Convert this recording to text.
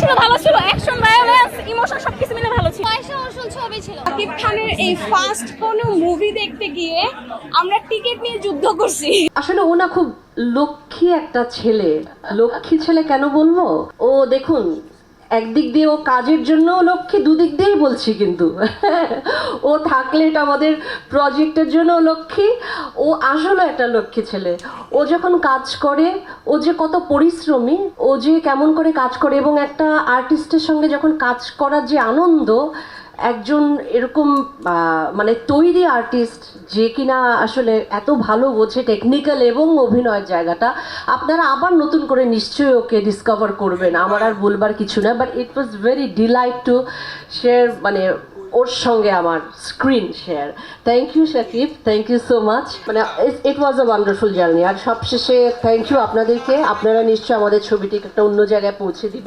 ছিল ভালো ছিল। অ্যাকশন ভায়োলেন্স ইমোশন সবকিছু মিলে ভালো ছিল। পয়সা ওসুল ছবি ছিল। খানের এই ফার্স্ট কোনো মুভি দেখতে গিয়ে আমরা টিকিট নিয়ে যুদ্ধ করছি। আসলে ওনা খুব লক্ষ্মী একটা ছেলে। লক্ষ্মী ছেলে কেন বলব? ও দেখুন একদিক দিয়ে ও কাজের জন্য লক্ষ্মী দুদিক দিয়েই বলছি কিন্তু। ও থাকলে এটা আমাদের প্রজেক্টের জন্য লক্ষ্মী। ও আসলে একটা লক্ষ্মী ছেলে। ও যখন কাজ করে, ও যে কত পরিশ্রমী, ও যে কেমন করে কাজ করে এবং একটা আর্টিস্টের সঙ্গে যখন কাজ করার যে আনন্দ একজন এরকম মানে তৈরি আর্টিস্ট যে কিনা আসলে এত ভালো বোঝে টেকনিক্যাল এবং অভিনয়ের জায়গাটা, আপনারা আবার নতুন করে নিশ্চয়ই ওকে ডিসকভার করবেন। আমার আর বলবার কিছু না but it was very delight to share মানে ওর সঙ্গে আমার screen share thank you Shakib thank you so much মানে it was a wonderful journey আর সবশেষে থ্যাংক ইউ আপনাদেরকে। আপনারা নিশ্চয়ই আমাদের ছবিটিকে একটা অন্য জায়গায় পৌঁছে দিবেন।